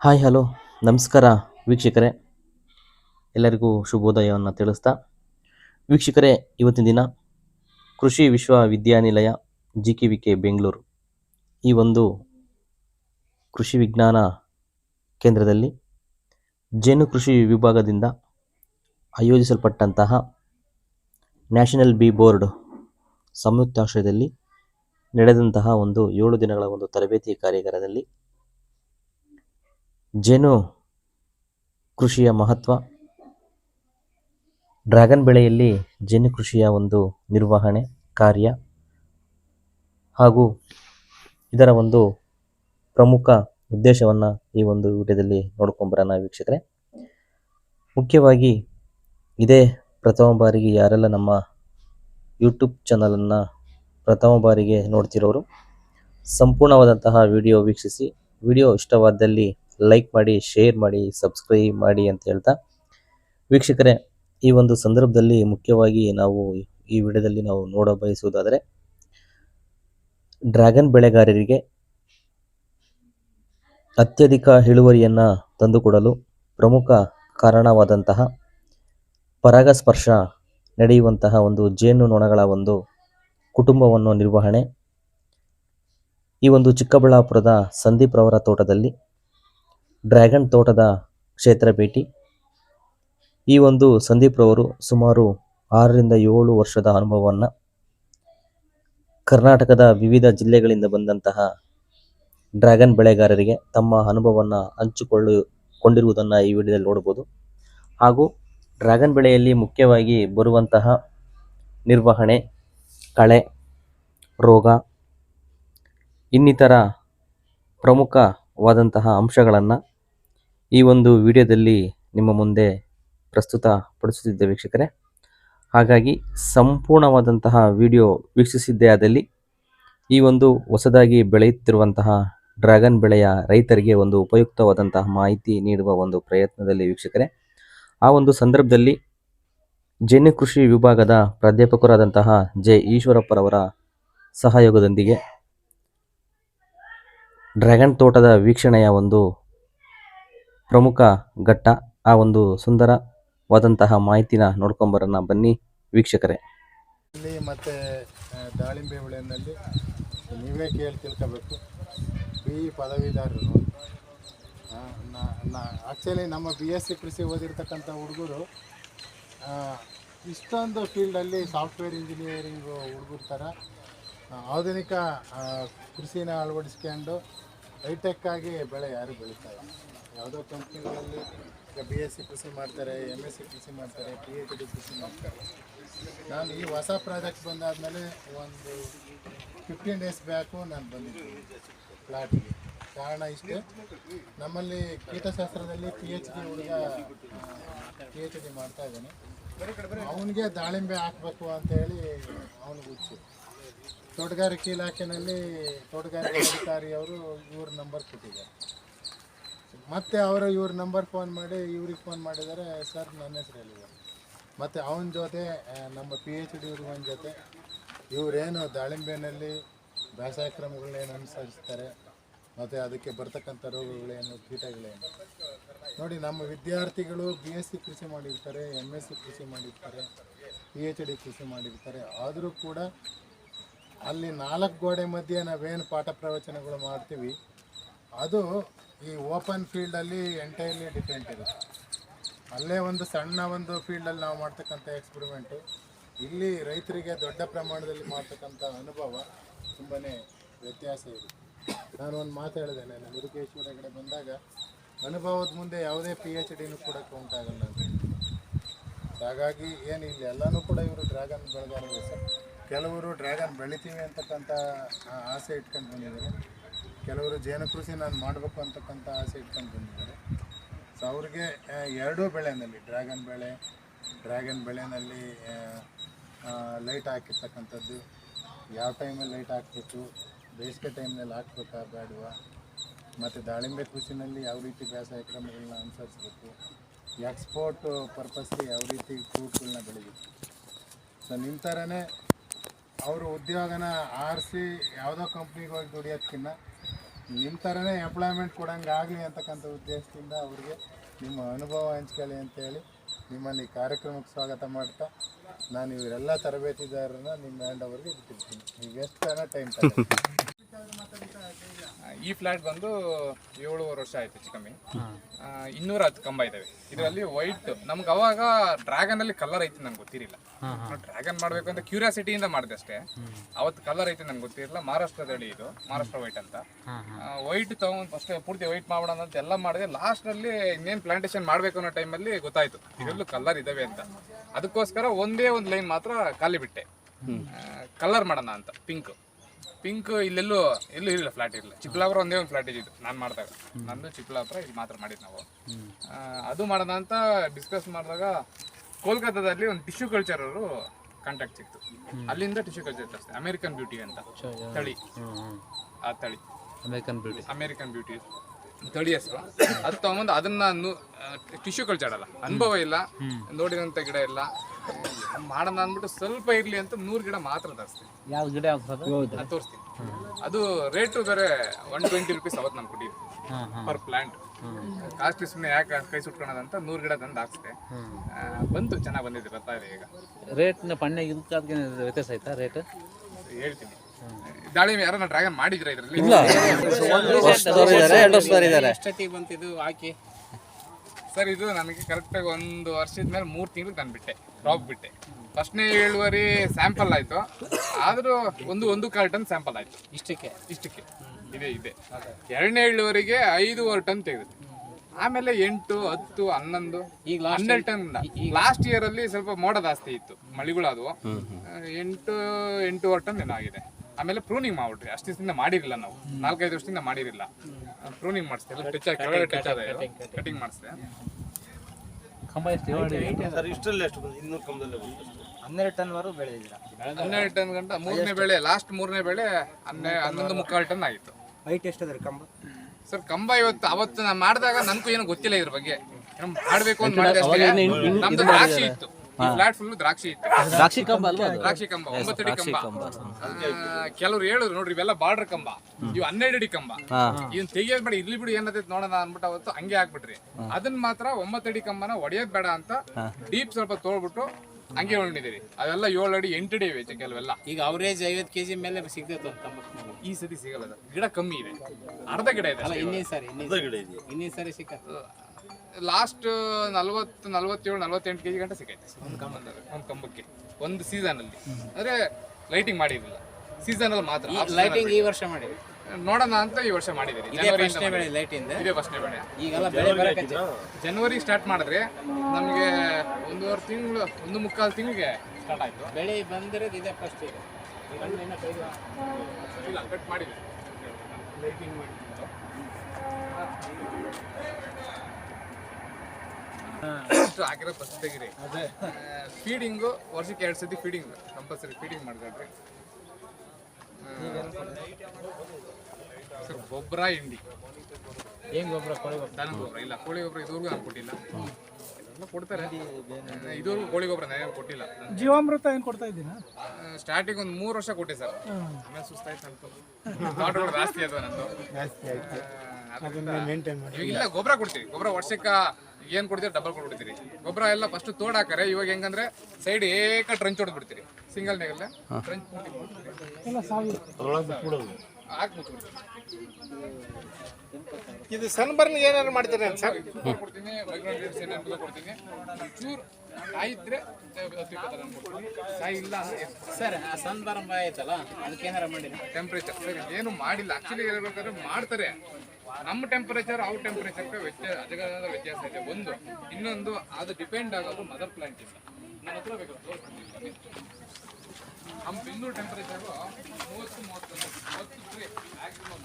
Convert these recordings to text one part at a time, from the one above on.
Hi, hello. ನಮಸ್ಕಾರ ವೀಕ್ಷಕರೇ. ಎಲ್ಲರಿಗೂ ಶುಭೋದಯವನ್ನು ತಿಳಿಸ್ತಾ. ವೀಕ್ಷಕರೇ, ಇವತ್ತಿನ ದಿನ ಕೃಷಿ ವಿಶ್ವವಿದ್ಯಾನಿಲಯ G K V K Bengaluru. ಈ ಒಂದು ಕೃಷಿ ವಿಜ್ಞಾನ ಕೇಂದ್ರದಲ್ಲಿ ಜೇನು ಕೃಷಿ ವಿಭಾಗದಿಂದ ಆಯೋಜಿಸಲ್ಪಟ್ಟಂತಹ ನ್ಯಾಷನಲ್ ಬಿ ಬೋರ್ಡ್ ಸಂಯುಕ್ತಾಶ್ರಯದಲ್ಲಿ ನಡೆದಂತಹ ಒಂದು ಏಳು ದಿನಗಳ ಒಂದು ತರಬೇತಿ ಕಾರ್ಯಾಗಾರದಲ್ಲಿ ಜೇನು ಕೃಷಿಯ ಮಹತ್ವ. ಡ್ರ್ಯಾಗನ್ ಬೆಳೆಯಲ್ಲಿ ಜೇನು ಕೃಷಿಯ ಒಂದು ನಿರ್ವಹಣೆ ಕಾರ್ಯ ಹಾಗೂ ಇದರ ಒಂದು ಪ್ರಮುಖ ಉದ್ದೇಶವನ್ನು ಈ ಒಂದು ವಿಡಿಯೋದಲ್ಲಿ ನೋಡ್ಕೊಂಬರೋಣ ವೀಕ್ಷಕರೇ. ಮುಖ್ಯವಾಗಿ ಇದೇ ಪ್ರಥಮ ಬಾರಿಗೆ ಯಾರೆಲ್ಲ ನಮ್ಮ ಯೂಟ್ಯೂಬ್ ಚಾನಲನ್ನು ಪ್ರಥಮ ಬಾರಿಗೆ ನೋಡ್ತಿರೋರು, ಸಂಪೂರ್ಣವಾದಂತಹ ವಿಡಿಯೋ ವೀಕ್ಷಿಸಿ, ವಿಡಿಯೋ ಇಷ್ಟವಾದಲ್ಲಿ ಲೈಕ್ ಮಾಡಿ ಶೇರ್ ಮಾಡಿ ಸಬ್ಸ್ಕ್ರೈಬ್ ಮಾಡಿ ಅಂತ ಹೇಳ್ತಾ ವೀಕ್ಷಕರೇ, ಈ ಒಂದು ಸಂದರ್ಭದಲ್ಲಿ ಮುಖ್ಯವಾಗಿ ನಾವು ಈ ವಿಡಿಯೋದಲ್ಲಿ ನಾವು ನೋಡ ಬಯಸುವುದಾದರೆ ಡ್ರ್ಯಾಗನ್ ಬೆಳೆಗಾರರಿಗೆ ಅತ್ಯಧಿಕ ಇಳುವರಿಯನ್ನು ತಂದುಕೊಡಲು ಪ್ರಮುಖ ಕಾರಣವಾದಂತಹ ಪರಾಗಸ್ಪರ್ಶ ನಡೆಯುವಂತಹ ಒಂದು ಜೇನು ನೊಣಗಳ ಒಂದು ಕುಟುಂಬವನ್ನು ನಿರ್ವಹಣೆ ಈ ಒಂದು ಚಿಕ್ಕಬಳ್ಳಾಪುರದ ಸಂದೀಪ್ ರವರ ತೋಟದಲ್ಲಿ ಡ್ರ್ಯಾಗನ್ ತೋಟದ ಕ್ಷೇತ್ರ ಭೇಟಿ. ಈ ಒಂದು ಸಂದೀಪ್ ರವರು ಸುಮಾರು ಆರರಿಂದ ಏಳು ವರ್ಷದ ಅನುಭವವನ್ನು ಕರ್ನಾಟಕದ ವಿವಿಧ ಜಿಲ್ಲೆಗಳಿಂದ ಬಂದಂತಹ ಡ್ರ್ಯಾಗನ್ ಬೆಳೆಗಾರರಿಗೆ ತಮ್ಮ ಅನುಭವವನ್ನು ಹಂಚಿಕೊಳ್ಳು ಕೊಂಡಿರುವುದನ್ನು ಈ ವಿಡಿಯೋದಲ್ಲಿ ನೋಡ್ಬೋದು. ಹಾಗೂ ಡ್ರ್ಯಾಗನ್ ಬೆಳೆಯಲ್ಲಿ ಮುಖ್ಯವಾಗಿ ಬರುವಂತಹ ನಿರ್ವಹಣೆ, ಕಳೆ, ರೋಗ, ಇನ್ನಿತರ ಪ್ರಮುಖವಾದಂತಹ ಅಂಶಗಳನ್ನು ಈ ಒಂದು ವಿಡಿಯೋದಲ್ಲಿ ನಿಮ್ಮ ಮುಂದೆ ಪ್ರಸ್ತುತ ಪಡಿಸುತ್ತಿದ್ದೆ ವೀಕ್ಷಕರೇ, ಹಾಗಾಗಿ ಸಂಪೂರ್ಣವಾದಂತಹ ವಿಡಿಯೋ ವೀಕ್ಷಿಸಿದ್ದೇ ಆದಲ್ಲಿ ಈ ಒಂದು ಹೊಸದಾಗಿ ಬೆಳೆಯುತ್ತಿರುವಂತಹ ಡ್ರ್ಯಾಗನ್ ಬೆಳೆಯ ರೈತರಿಗೆ ಒಂದು ಉಪಯುಕ್ತವಾದಂತಹ ಮಾಹಿತಿ ನೀಡುವ ಒಂದು ಪ್ರಯತ್ನದಲ್ಲಿ ವೀಕ್ಷಕರೇ, ಆ ಒಂದು ಸಂದರ್ಭದಲ್ಲಿ ಜೇನು ಕೃಷಿ ವಿಭಾಗದ ಪ್ರಾಧ್ಯಾಪಕರಾದಂತಹ ಜೆ ಈಶ್ವರಪ್ಪರವರ ಸಹಯೋಗದೊಂದಿಗೆ ಡ್ರ್ಯಾಗನ್ ತೋಟದ ವೀಕ್ಷಣೆಯ ಒಂದು ಪ್ರಮುಖ ಘಟ್ಟ ಆ ಒಂದು ಸುಂದರವಾದಂತಹ ಮಾಹಿತಿನ ನೋಡ್ಕೊಂಬರೋಣ ಬನ್ನಿ ವೀಕ್ಷಕರೇ. ಇಲ್ಲಿ ಮತ್ತು ದಾಳಿಂಬೆ ಬೆಳೆಯಲ್ಲಿ ನೀವೇ ಕೇಳಿ ತಿಳ್ಕೋಬೇಕು. ಬಿ ಇ ಪದವೀಧರರು ಆ್ಯಕ್ಚುಲಿ ನಮ್ಮ ಬಿ ಎಸ್ ಸಿ ಕೃಷಿ ಓದಿರ್ತಕ್ಕಂಥ ಹುಡುಗರು ಇಷ್ಟೊಂದು ಫೀಲ್ಡಲ್ಲಿ ಸಾಫ್ಟ್ವೇರ್ ಇಂಜಿನಿಯರಿಂಗು ಹುಡುಗರ ಥರ ಆಧುನಿಕ ಕೃಷಿನ ಅಳವಡಿಸ್ಕೊಂಡು ಹೈಟೆಕ್ಕಾಗಿ ಬೆಳೆ ಯಾರು ಬೆಳೀತಾ ಇಲ್ಲ. ಯಾವುದೋ ಕಂಪ್ನಿಗಳಲ್ಲಿ ಈಗ ಬಿ ಎಸ್ ಸಿ ಕೃಷಿ ಮಾಡ್ತಾರೆ ಎಂ ಎಸ್ ಸಿ ಕೃಷಿ ಮಾಡ್ತಾರೆ ಪಿ ಎಚ್ ಡಿ ಕೃಷಿ ಮಾಡ್ತಾರೆ. ನಾನು ಈ ಹೊಸ ಪ್ರಾಜೆಕ್ಟ್ ಬಂದಾದಮೇಲೆ ಒಂದು ಫಿಫ್ಟೀನ್ ಡೇಸ್ ಬ್ಯಾಕು ನಾನು ಬಂದಿದ್ದೆ ಪ್ಲಾಟಿಗೆ ಕಾರಣ ಇಷ್ಟೇ, ನಮ್ಮಲ್ಲಿ ಕೀಟಶಾಸ್ತ್ರದಲ್ಲಿ ಪಿ ಎಚ್ ಡಿ ಹುಡುಗ ಪಿ ಎಚ್ ಡಿ ಮಾಡ್ತಾ ಇದ್ದಾನೆ. ಅವನಿಗೆ ದಾಳಿಂಬೆ ಹಾಕಬೇಕು ಅಂತ ಹೇಳಿ ಅವನಿಗೆ ಹುಚ್ಚು. ತೋಟಗಾರಿಕೆ ಇಲಾಖೆಯಲ್ಲಿ ತೋಟಗಾರಿಕೆ ಅಧಿಕಾರಿಯವರು ಇವ್ರ ನಂಬರ್ ಕೊಟ್ಟಿದ್ದಾರೆ. ಮತ್ತೆ ಅವರು ಇವ್ರ ನಂಬರ್ ಫೋನ್ ಮಾಡಿ, ಇವ್ರಿಗೆ ಫೋನ್ ಮಾಡಿದರೆ ಸರ್ ನನ್ನ ಹೆಸರು ಹೇಳಿದ್ದಾರೆ ಮತ್ತು ಅವನ ಜೊತೆ ನಮ್ಮ ಪಿ ಎಚ್ ಡಿ ಹುಡುಗನ ಜೊತೆ. ಇವರೇನು ದಾಳಿಂಬೆನಲ್ಲಿ ಬೇಸಾಯ ಕ್ರಮಗಳನ್ನೇನು ಅನುಸರಿಸ್ತಾರೆ, ಮತ್ತು ಅದಕ್ಕೆ ಬರ್ತಕ್ಕಂಥ ರೋಗಗಳೇನು, ಕೀಟಗಳೇನು? ನೋಡಿ, ನಮ್ಮ ವಿದ್ಯಾರ್ಥಿಗಳು ಬಿ ಎಸ್ ಸಿ ಕೃಷಿ ಮಾಡಿರ್ತಾರೆ ಎಂ ಎಸ್ ಸಿ ಕೃಷಿ ಮಾಡಿರ್ತಾರೆ ಪಿ ಎಚ್ ಡಿ ಕೃಷಿ ಮಾಡಿರ್ತಾರೆ. ಆದರೂ ಕೂಡ ಅಲ್ಲಿ ನಾಲ್ಕು ಗೋಡೆ ಮಧ್ಯೆ ನಾವೇನು ಪಾಠ ಪ್ರವಚನಗಳು ಮಾಡ್ತೀವಿ, ಅದು ಈ ಓಪನ್ ಫೀಲ್ಡಲ್ಲಿ ಎಂಟೈರ್ಲಿ ಡಿಫ್ರೆಂಟ್ ಇರುತ್ತೆ ಅಲ್ಲೇ ಒಂದು ಸಣ್ಣ ಒಂದು ಫೀಲ್ಡಲ್ಲಿ ನಾವು ಮಾಡ್ತಕ್ಕಂಥ ಎಕ್ಸ್ಪೆರಿಮೆಂಟು. ಇಲ್ಲಿ ರೈತರಿಗೆ ದೊಡ್ಡ ಪ್ರಮಾಣದಲ್ಲಿ ಮಾಡ್ತಕ್ಕಂಥ ಅನುಭವ ತುಂಬಾ ವ್ಯತ್ಯಾಸ ಇದೆ. ನಾನು ಒಂದು ಮಾತು ಹೇಳಿದೆ ನಾನು ಮುರುಕೇಶ್ವರ ಕಡೆ ಬಂದಾಗ ಅನುಭವದ ಮುಂದೆ ಯಾವುದೇ ಪಿ ಎಚ್ ಡಿನೂ ಕೂಡ ಅಂತ ಹಾಗಾಗಿ ಏನು ಇಲ್ಲಿ ಎಲ್ಲನೂ ಕೂಡ ಇವರು ಡ್ರ್ಯಾಗನ್ ಬೆಳೆಗಾರರು ಸರ್. ಕೆಲವರು ಡ್ರ್ಯಾಗನ್ ಬೆಳಿತೀವಿ ಅಂತಕ್ಕಂಥ ಆಸೆ ಇಟ್ಕೊಂಡು ಬಂದಿದ್ದಾರೆ. ಕೆಲವರು ಜೇನು ಕೃಷಿ ನಾನು ಮಾಡಬೇಕು ಅಂತಕ್ಕಂಥ ಆಸೆ ಇಟ್ಕೊಂಡು ಬಂದಿದ್ದಾರೆ. ಸೊ ಅವ್ರಿಗೆ ಎರಡೂ ಬೆಳೆನಲ್ಲಿ, ಡ್ರ್ಯಾಗನ್ ಬೆಳೆ, ಡ್ರ್ಯಾಗನ್ ಬೆಳೆನಲ್ಲಿ ಲೈಟ್ ಹಾಕಿರ್ತಕ್ಕಂಥದ್ದು. ಯಾವ ಟೈಮಲ್ಲಿ ಲೈಟ್ ಹಾಕಬೇಕು? ಬೇಸಿಗೆ ಟೈಮ್ನಲ್ಲಿ ಹಾಕ್ಬೇಕಾ ಬೇಡುವ? ಮತ್ತು ದಾಳಿಂಬೆ ಕೃಷಿನಲ್ಲಿ ಯಾವ ರೀತಿ ಬೇಸಾಯ ಕ್ರಮಗಳನ್ನ ಅನುಸರಿಸಬೇಕು? ಎಕ್ಸ್ಪೋರ್ಟ್ ಪರ್ಪಸ್ಗೆ ಯಾವ ರೀತಿ ಫ್ರೂಟ್ಗಳನ್ನ ಬೆಳಿಬೇಕು? ಸೊ ನಿಮ್ಮ ಥರನೇ ಅವರು ಉದ್ಯೋಗನ ಆರಿಸಿ ಯಾವುದೋ ಕಂಪ್ನಿಗೆ ಹೋಗಿ ದುಡಿಯೋದಕ್ಕಿಂತ ನಿಮ್ಮ ಥರನೇ ಎಂಪ್ಲಾಯ್ಮೆಂಟ್ ಕೊಡಂಗೆ ಆಗಲಿ ಅಂತಕ್ಕಂಥ ಉದ್ದೇಶದಿಂದ ಅವ್ರಿಗೆ ನಿಮ್ಮ ಅನುಭವ ಹಂಚ್ಕೊಳ್ಳಿ ಅಂತೇಳಿ ನಿಮ್ಮನ್ನು ಈ ಕಾರ್ಯಕ್ರಮಕ್ಕೆ ಸ್ವಾಗತ ಮಾಡ್ತಾ ನಾನು ಇವರೆಲ್ಲ ತರಬೇತಿದಾರರನ್ನ ನಿಮ್ಮ ಹ್ಯಾಂಡ್ ಅವರ್ಗೆ ಬಿಟ್ಟಿರ್ತೀನಿ. ಈಗ ಎಷ್ಟು ಜನ ಟೈಮ್ ಈ ಫ್ಲಾಟ್ ಬಂದು ಏಳುವರೆ ವರ್ಷ ಆಯ್ತು ಹೆಚ್ಚು ಕಮ್ಮಿ ಇನ್ನೂರ ಹತ್ತು ಕಂಬ ಇದಾವೆ. ಇದರಲ್ಲಿ ವೈಟ್ ನಮ್ಗೆ ಅವಾಗ ಡ್ರ್ಯಾಗನ್ ಅಲ್ಲಿ ಕಲರ್ ಐತಿ ನಂಗೆ ಗೊತ್ತಿರಲಿಲ್ಲ. ಡ್ರ್ಯಾಗನ್ ಮಾಡ್ಬೇಕು ಅಂತ ಕ್ಯೂರಿಯಾಸಿಟಿಯಿಂದ ಮಾಡಿದೆ ಅಷ್ಟೇ. ಅವತ್ತು ಕಲರ್ ಐತಿ ನಂಗೆ ಗೊತ್ತಿರಲಿಲ್ಲ. ಮಹಾರಾಷ್ಟ್ರದಲ್ಲಿ ಇದು ಮಹಾರಾಷ್ಟ್ರ ವೈಟ್ ಅಂತ. ವೈಟ್ ತಗೊಂಡ್ ಫಸ್ಟ್ ಪೂರ್ತಿ ವೈಟ್ ಮಾಡೋಣ ಅಂತ ಎಲ್ಲ ಮಾಡಿದೆ. ಲಾಸ್ಟ್ ಅಲ್ಲಿ ಇನ್ನೇನ್ ಪ್ಲಾಂಟೇಶನ್ ಮಾಡ್ಬೇಕು ಅನ್ನೋ ಟೈಮಲ್ಲಿ ಗೊತ್ತಾಯ್ತು. ಇದರಲ್ಲೂ ಕಲರ್ ಇದಾವೆ ಅಂತ. ಅದಕ್ಕೋಸ್ಕರ ಒಂದೇ ಒಂದು ಲೈನ್ ಮಾತ್ರ ಖಾಲಿ ಬಿಟ್ಟೆ. ಕಲರ್ ಮಾಡೋಣ ಅಂತ ಪಿಂಕ್ ಪಿಂಕ್ ಇಲ್ಲೆಲ್ಲೂ ಎಲ್ಲೂ ಇರಲಿಲ್ಲ ಫ್ಲಾಟ್ ಇರಲಿಲ್ಲ. ಚಿಕ್ಕಬಳ್ಳಾಪುರ ಒಂದೇ ಒಂದು ಫ್ಲಾಟ್ ಇದ್ದಿದ್ದು ನಾನು ಮಾಡಿದಾಗ ನಂದು ಚಿಕ್ಕಬಳ್ಳಾಪುರ ಇಲ್ಲಿ ಮಾತ್ರ ಮಾಡಿದ್ದು ನಾವು. ಆ, ಅದು ಮಾಡೋಣ ಅಂತ ಡಿಸ್ಕಸ್ ಮಾಡಿದಾಗ ಕೋಲ್ಕತ್ತಾದಲ್ಲಿ ಒಂದು ಟಿಶ್ಯೂ ಕಲ್ಚರ್ ಅವರು ಕಾಂಟ್ಯಾಕ್ಟ್ ಸಿಕ್ತು. ಅಲ್ಲಿಂದ ಟಿಶ್ಯೂ ಕಲ್ಚರ್ ತರಿಸಿದೆ ಅಮೇರಿಕನ್ ಬ್ಯೂಟಿ ಅಂತ. ತಳಿ. ಆ ತಳಿ. ಅಮೇರಿಕನ್ ಬ್ಯೂಟಿ ಅಮೇರಿಕನ್ ಬ್ಯೂಟಿ ತಳಿ ಹೆಸರು ಅದು ತಗೊಂಬಂದು ಅದನ್ನ ಟಿಶ್ಯೂ ಕಳ್ಚಾಡಲ್ಲ ಅನುಭವ ಇಲ್ಲ. ನೋಡಿದಂತ ಗಿಡ ಇಲ್ಲ. ಮಾಡೋಣ ಅಂದ್ಬಿಟ್ಟು ಸ್ವಲ್ಪ ಇರ್ಲಿ ಅಂತ ನೂರು ಗಿಡ ಮಾತ್ರ ತರಿಸ್ತೀನಿ. ಯಾವ ಗಿಡ ಅದು ತೋರಿಸ್ತೀನಿ. ಅದು ರೇಟು ಬೇರೆ ಒನ್ ಟ್ವೆಂಟಿ ರುಪೀಸ್ ಅವತ್ತು ನಾನು ಕೊಟ್ಟಿದ್ದೆ. ಹಾಂ ಹಾಂ. ಪರ್ ಪ್ಲಾಂಟ್ ಕಾಸ್ಟ್ ಸುಮ್ಮನೆ ಯಾಕೆ ಕೈ ಸುಟ್ಕೊಳೋದಂತ ನೂರು ಗಿಡ ತಂದು ಹಾಕ್ಸಿದೆ. ಆ, ಬಂತು ಚೆನ್ನಾಗಿ ಬಂದಿದೆ ಬರ್ತಾ ಇದೆ ಈಗ. ರೇಟ್ನ ಪಣ್ಣೆ ಇದಕ್ಕೆ ವ್ಯತ್ಯಾಸ ಆಯ್ತಾ ರೇಟ್ ಹೇಳ್ತೀನಿ. ದಾಳಿಂಬೆ ಯಾರನ್ನ ಡ್ರ್ಯಾಗನ್ ಮಾಡಿದ್ರ ಇದರಲ್ಲಿ? ಎಷ್ಟೊತ್ತಿಗೆ ಬಂತಿದ್ದು ಹಾಕಿ. ಸರ್ ಇದು ನನಗೆ ಕರೆಕ್ಟಾಗಿ ಒಂದು ವರ್ಷದ ಮೇಲೆ ಮೂರು ತಿಂಗಳು ನಾನು ಬಿಟ್ಟೆ ಡ್ರಾಪ್ ಬಿಟ್ಟೆ. ಫಸ್ಟ್ನೇ ಏಳುವರೆ ಸ್ಯಾಂಪಲ್ ಆಯ್ತು. ಆದರೂ ಒಂದು ಒಂದು ಕಾರ್ಟನ್ ಸ್ಯಾಂಪಲ್ ಆಯ್ತು. ಇಷ್ಟಕ್ಕೆ? ಇಷ್ಟಕ್ಕೆ. ಇದೆ ಇದೆ. ಎರಡನೇ ಇಳುವರಿಗೆ ಐದೂವರೆ ಟನ್ ತೆಗೆದು ಆಮೇಲೆ ಎಂಟು ಹತ್ತು ಹನ್ನೊಂದು ಈಗ ಹನ್ನೆರಡು ಟನ್ ಲಾಸ್ಟ್ ಇಯರ್ ಅಲ್ಲಿ ಸ್ವಲ್ಪ ಮೋಡ ಜಾಸ್ತಿ ಇತ್ತು ಮಳೆಗಳಾದವು. ಎಂಟು ಎಂಟೂವರೆ ಟನ್ ಏನಾಗಿದೆ ಆಗಿದೆ. ಆಮೇಲೆ ಪ್ರೂನಿಂಗ್ ಮಾಡ್ಬಿಟ್ರಿ. ಅಷ್ಟು ದಿವಸದಿಂದ ಮಾಡಿರಲಿಲ್ಲ ನಾವು. ನಾಲ್ಕೈದು ವರ್ಷದಿಂದ ಮಾಡಿರಲಿಲ್ಲ. ಪ್ರೂನಿಂಗ್ ಮಾಡಿಸ್ದೆ. ಎಲ್ಲ ಟಚ್ ಕೆಳಗಡೆ ಟಚ್ ಆದ ಕಟಿಂಗ್ ಮಾಡಿಸ್ದೆ. ಕಂಬ ಎಷ್ಟು ಏಳು ಹನ್ನೆರಡು ಟನ್ ವರೆಗೂ ಹನ್ನೆರಡು ಟನ್ ಗಂಟ ಮೂರನೇ ಬೆಳೆ ಲಾಸ್ಟ್ ಮೂರನೇ ಬೆಳೆ ಹನ್ನೆ ಹನ್ನೊಂದು ಮುಕ್ಕಾಲು ಟನ್ ಆಗಿತ್ತು ಹೈಟ್ ಎಷ್ಟದ್ರ ಕಂಬ? ಸರ್ ಕಂಬ ಇವತ್ತು ಅವತ್ತು ನಾನು ಮಾಡಿದಾಗ ನನಗೂ ಏನು ಗೊತ್ತಿಲ್ಲ ಇದ್ರ ಬಗ್ಗೆ. ಮಾಡಬೇಕು ಮಾಡ್ಬೇಕು ಅಂತ ಮಾಡಿದೆ. ನಮ್ದು ದ್ರಾಕ್ಷಿ ಇತ್ತು. ಫ್ಲಾಟ್ ಫುಲ್ ದ್ರಾಕ್ಷಿ ಇತ್ತು ದ್ರಾಕ್ಷಿ ಕಂಬ ಅಲ್ವಾ ಅದು? ದ್ರಾಕ್ಷಿ ಕಂಬ ಒಂಬತ್ತು ಅಡಿ ಕಂಬ. ಆ, ಕೆಲವ್ರು ಹೇಳಿದ್ರು ನೋಡ್ರಿ ಇವೆಲ್ಲ ಬಾರ್ಡರ್ ಕಂಬ. ಇವು ಹನ್ನೆರಡು ಅಡಿ ಕಂಬ. ಇದನ್ನ ತೆಗಿಯೋದ್ ಬೇಡ ಇರ್ಲಿ ಬಿಡು ಏನತೈತೆ ನೋಡೋಣ ಅನ್ಬಿಟ್ಟು ಅವತ್ತು ಹಂಗೆ ಹಾಕ್ಬಿಟ್ರಿ. ಅದನ್ನ ಮಾತ್ರ ಒಂಬತ್ತು ಅಡಿ ಕಂಬನ ಒಡೆಯೋದ್ ಬೇಡ ಅಂತ ಡೀಪ್ ಸ್ವಲ್ಪ ತೋಳ್ಬಿಟ್ಟು ಹಂಗೆ ಹೊಂಡಿದಿರಿ ಅವೆಲ್ಲ ಏಳು ಅಡಿ ಎಂಟು ಅಡಿ ಇವೆ ಕೆಲವೆಲ್ಲ. ಈಗ ಅವರೇಜ್ ಐವತ್ತು ಕೆಜಿ ಮೇಲೆ ಸಿಗ್ತೈತೆ ಕಂಬ. ಈ ಸತಿ ಸಿಗಲ್ಲ ಅದು. ಗಿಡ ಕಮ್ಮಿ ಇದೆ. ಅರ್ಧ ಗಿಡ ಇದೆ ಅಲ್ಲ ಇನ್ನೇನು ಸರಿ ಇನ್ನೇ ಸರಿ ಸಿಕ್ಕ ಲಾಸ್ಟ್ ನಲ್ವತ್ತು ನಲ್ವತ್ತೇಳು ನಲ್ವತ್ತೆಂಟು ಕೆಜಿ ಗಂಟೆ ಸಿಕ್ಕೈತೆ ಒಂದು ಕಂಬ. ಒಂದು ಕಂಬಕ್ಕೆ. ಒಂದು ಸೀಸನ್ ಅಲ್ಲಿ. ಅಂದ್ರೆ ಲೈಟಿಂಗ್ ಮಾಡಿರಲಿಲ್ಲ. ಸೀಸನ್ ಅಲ್ಲಿ ಮಾತ್ರ. ಲೈಟಿಂಗ್ ಈ ವರ್ಷ ಮಾಡಿ ನೋಡೋಣ ಅಂತ ಈ ವರ್ಷ ಮಾಡಿದಿರಿ. ಇದೇ ಫಸ್ಟ್ನೇ ಬೆಳೆ ಇದೇ? ಈಗೆಲ್ಲ ಬೆಳೆ ಜನವರಿ ಸ್ಟಾರ್ಟ್ ಮಾಡಿದ್ರೆ ನಮಗೆ ಒಂದೂವರೆ ತಿಂಗಳು ಒಂದು ಮುಕ್ಕಾಲು ತಿಂಗಳಿಗೆ ಸ್ಟಾರ್ಟ್ ಆಯಿತು. ಬೆಳೆ ಬಂದಿರೋದು ಇದೆ ಫಸ್ಟ್ ಕಣ್ಣು ಇಲ್ಲ ಕಟ್ ಮಾಡಿದ್ವಿ ಲೈಟಿಂಗ್ ಮಾಡಿದ್ದು. ಅಷ್ಟು ಹಾಕಿರೋ ಫಸ್ಟ್ ತೆಗಿರಿ ಫೀಡಿಂಗು ವರ್ಷಕ್ಕೆ ಎರಡು ಸತಿ ಫೀಡಿಂಗ್ ಕಂಪಲ್ಸರಿ ಫೀಡಿಂಗ್ ಮಾಡ್ಕೊಳ್ರಿ ಸರ್ ಗೊಬ್ಬರ ಹಿಂಡಿ. ಏನು ಗೊಬ್ಬರ? ಕೋಳಿ ಗೊಬ್ಬರ. ದನ ಗೊಬ್ಬರ. ಇಲ್ಲ ಕೋಳಿ ಗೊಬ್ಬರ ಇದುವರೆಗೂ ನಾನು ಕೊಟ್ಟಿಲ್ಲ. ಎಲ್ಲ ಕೊಡ್ತಾರೆ. ಇದುವರೆಗೂ ಕೋಳಿ ಗೊಬ್ಬರ ನಾನು ಕೊಟ್ಟಿಲ್ಲ. ಜೀವಾಮೃತ ಏನು ಕೊಡ್ತಾ ಇದ್ದೀರಾ? ಸ್ಟಾರ್ಟಿಂಗ್ ಒಂದು ಮೂರು ವರ್ಷ ಕೊಟ್ಟೆ ಸರ್. ಆಮೇಲೆ ಸುಸ್ತಾಯ್ತು ಅಂತ. ತೋಟಗಳು ಜಾಸ್ತಿ ಆಯ್ತು ನಂದು. ಜಾಸ್ತಿ ಆಯ್ತು. ಮೇಂಟೈನ್ ಮಾಡಿ ಇಲ್ಲ ಗೊಬ್ಬರ ಕೊಡ್ತೀವಿ. ಗೊಬ್ಬರ ವರ್ಷಕ್ಕ ಏನ್ ಕೊಡ್ತೀರಿ ಡಬಲ್ ಕೊಡ್ಬಿಡ್ತೀರಿ ಗೊಬ್ಬರ ಎಲ್ಲ ಫಸ್ಟ್ ತೋಡ್ ಹಾಕರೆ ಇವಾಗ ಹೆಂಗಂದ್ರೆ ಸೈಡ್ ಏಕ ಟ್ರಂಚ್ ಹೊಡ್ಬಿಡ್ತೀರಿ ಸಿಂಗಲ್ ನೆಗಲ್ ಟ್ರಂಚ್ ಇದು ಸನ್ಬರ್ನ್ ಏನಾದ್ರು ಮಾಡ್ತೀರಿ ಸರ್? ಕೊಡ್ತೀನಿ ಏನಾದ್ರು ಕೊಡ್ತೀನಿ. ಚೂರು ಕಾಯಿ ಇದ್ರೆ ಕಾಯಿ ಇಲ್ಲ ಸರ್ ಆ ಸಂದರ್ಭ ಆಯ್ತಲ್ಲ ಅದಕ್ಕೆ ಏನಾರ ಮಾಡಿಲ್ಲ ಟೆಂಪ್ರೇಚರ್ ಸರ್ ಏನು ಮಾಡಿಲ್ಲ. ಆಕ್ಚುಲಿ ಹೇಳ್ಬೇಕಾದ್ರೆ ಮಾಡ್ತಾರೆ. ನಮ್ಮ ಟೆಂಪರೇಚರ್ ಅವ್ರ ಟೆಂಪರೇಚರ್ ವ್ಯತ್ಯಾಸ ಅದಕ್ಕಾದ ವ್ಯತ್ಯಾಸ ಇದೆ. ಒಂದು ಇನ್ನೊಂದು ಅದು ಡಿಪೆಂಡ್ ಆಗೋದು ಮದರ್ ಪ್ಲಾಂಟ್ ಇಂದ. ನನ್ನ ಹತ್ರ ಬೇಕಾದ್ರೆ. ನಮ್ಮ ಬೆಂಗಳೂರು ಟೆಂಪರೇಚರು ಮೂವತ್ತು ಮೂವತ್ತೊಂದು ಮೂವತ್ತು ಮ್ಯಾಕ್ಸಿಮಮ್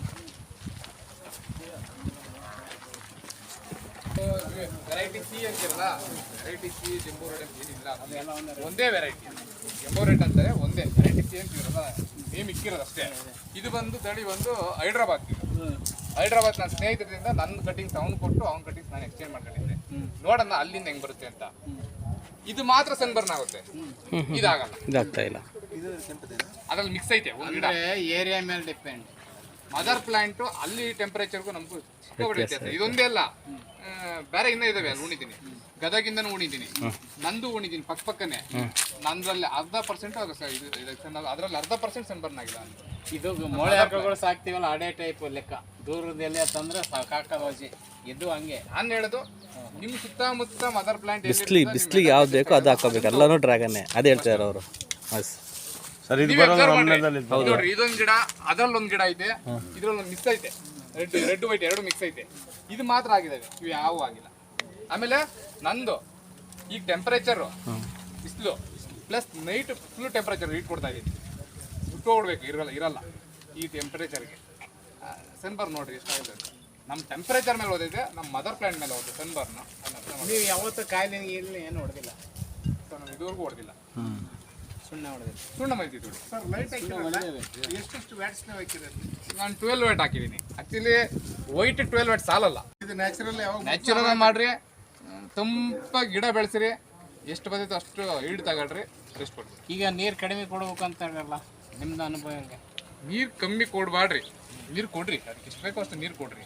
ವೆರೈಟಿ ಸಿ ಅಂತಿರಲ್ಲ ವೆರೈಟಿ ಸಿ ಜಂಬೂ ರೇಟ್ ಅಂತ ಏನಿಲ್ಲ ಒಂದೇ ವೆರೈಟಿ ಜಂಬೂ ರೇಟ್ ಅಂತಾರೆ ಒಂದೇ ವೆರೈಟಿ ಸಿ ಅಂತಿರಲ್ಲ ನೇಮ್ ಇಕ್ಕಿರೋದು ಅಷ್ಟೇ. ಇದು ಬಂದು ತಳಿ ಬಂದು ಹೈದ್ರಾಬಾದ್ ಹೈದ್ರಾಬಾದ್ ನನ್ನ ಸ್ನೇಹಿತರಿಂದ ನನ್ನ ಕಟಿಂಗ್ ಅವ್ನು ಕೊಟ್ಟು ಅವ್ನ ಕಟಿಂಗ್ಸ್ ನಾನು ಎಕ್ಸ್ಚೇಂಜ್ ಮಾಡ್ಕೊಂಡಿದ್ದೆ. ನೋಡೋಣ ಅಲ್ಲಿಂದ ಹೆಂಗ್ ಬರುತ್ತೆ ಅಂತ. ಇದು ಮಾತ್ರ ಸನ್ಬರ್ನ್ ಆಗುತ್ತೆ. ಇದಾಗಲ್ಲ. ಇದಾಗ್ತಾ ಇಲ್ಲ. ಅದ್ರಲ್ಲಿ ಮಿಕ್ಸ್ ಐತೆ ಏರಿಯಾ ಮೇಲೆ ಡಿಪೆಂಡ್ ಮದರ್ ಪ್ಲಾಂಟ್ ಅಲ್ಲಿ ಟೆಂಪರೇಚರ್ಗೂ ನಮಗೂ ಸಿಕ್ಕಾಪಟ್ಟೆ ವ್ಯತ್ಯಾಸ. ಇದೊಂದೇ ಅಲ್ಲ. ಬೇರೆ ಇನ್ನೂ ಇದಾವೆ ಅಲ್ಲಿ ಉಣಿದ್ದೀನಿ ಗದಗಿಂದನೂ ಉಣಿದ್ದೀನಿ ನಂದು ಉಣಿದ್ದೀನಿ ಪಕ್ಕ ಪಕ್ಕನೆ. ನಂದ್ರಲ್ಲಿ ಅರ್ಧ ಪರ್ಸೆಂಟ್ ಅದ್ರಲ್ಲಿ ಅರ್ಧ ಪರ್ಸೆಂಟ್ ಸನ್ಬರ್ನ್ ಆಗಿಲ್ಲ ಅಂತ ಇದು ಮೊಳೆ ಹಾಕಗಳು ಸಾಕ್ತಿವಲ್ಲ ಅದೇ ಟೈಪ್ ಲೆಕ್ಕ. ದೂರದಲ್ಲಿ ತಂದ್ರೆ ಸಾಕಾಕಿ ಇದು ಹಂಗೆ. ನಾನು ಹೇಳೋದು ನಿಮ್ ಸುತ್ತಮುತ್ತ ಮದರ್ ಪ್ಲಾಂಟ್ ಬಿಸ್ಲಿ ಬಿಸ್ಲಿಗೆ ಯಾವ್ದು ಬೇಕೋ ಅದು ಹಾಕೋಬೇಕು. ಎಲ್ಲಾನು ಡ್ರ್ಯಾಗನ್ನೇ ಅದೇ ಹೇಳ್ತಾರೆ ಅವರು ಬಸ್ ನೋಡ್ರಿ ಇದೊಂದ್ ಗಿಡ ಅದ್ರಲ್ಲಿ ಒಂದ್ ಗಿಡ ಐತೆ ಇದ್ರಲ್ಲಿ ಮಿಕ್ಸ್ ಐತೆ. ರೆಡ್ ರೆಡ್ ವೈಟ್ ಎರಡು ಮಿಕ್ಸ್ ಐತೆ. ಇದು ಮಾತ್ರ ಆಗಿದೆ ಇವು ಯಾವ ಆಗಿಲ್ಲ. ಆಮೇಲೆ ನಂದು ಈಗ ಟೆಂಪರೇಚರ್ ಬಿಸಿಲು plus night full temperature heat ಕೊಡ್ತಾ ಇದೀನಿ. ಬಿಟ್ಕೊಡ್ಬೇಕು ಇರಲ್ಲ ಇರಲ್ಲ ಈ ಟೆಂಪರೇಚರ್ಗೆ ಸನ್ಬರ್ನ್ ನೋಡ್ರಿ ಎಷ್ಟಾಗಿದೆ ಅಂತ. ನಮ್ಮ ಟೆಂಪರೇಚರ್ ಮೇಲೆ ಓದೈತೆ ನಮ್ಮ ಮದರ್ ಪ್ಲಾಂಟ್ ಮೇಲೆ ಓದಿದೆ ಸನ್ಬರ್ನ್ ನೀವು ಯಾವತ್ತೂ ಕಾಯಿಲೆ ಇಲ್ಲಿ ಏನು ಹೊಡೆದಿಲ್ಲ. ಇದುವರೆಗೂ ಹೊಡೆದಿಲ್ಲ. ಸುಣ್ಣ ಹೊಡೆದಿಲ್ಲ ಸುಣ್ಣ ಮೈತಿ ನೋಡಿ ಎಷ್ಟೆಷ್ಟು ವ್ಯಾಟ್ಸ್ ನಾನು ಟ್ವೆಲ್ ವ್ಯಾಟ್ ಹಾಕಿದ್ದೀನಿ. ಆಕ್ಚುಲಿ ವೈಟ್ ಟ್ವೆಲ್ ವ್ಯಾಟ್ ಸಾಲಲ್ಲ. ಇದು ನ್ಯಾಚುರಲ್ ಯಾವಾಗ ನ್ಯಾಚುರಲ್ ಮಾಡ್ರಿ. ತುಂಬ ಗಿಡ ಬೆಳೆಸಿರಿ. ಎಷ್ಟು ಬಂದಿತ್ತು ಅಷ್ಟು ಈಡ್ ತಗೊಳ್ರಿ. ರೆಸ್ಟ್ ಕೊಡ್ರಿ ಈಗ ನೀರು ಕಡಿಮೆ ಕೊಡ್ಬೇಕು ಅಂತ ಹೇಳಲ್ಲ ನಿಮ್ದು ಅನುಭವ ಹೆಂಗೆ? ನೀರು ಕಮ್ಮಿ ಕೊಡ್ಬಾಡ್ರಿ ನೀರು ಕೊಡ್ರಿ. ಅದಕ್ಕೆ ಎಷ್ಟು ಬೇಕೋ ಅಷ್ಟು ನೀರು ಕೊಡ್ರಿ.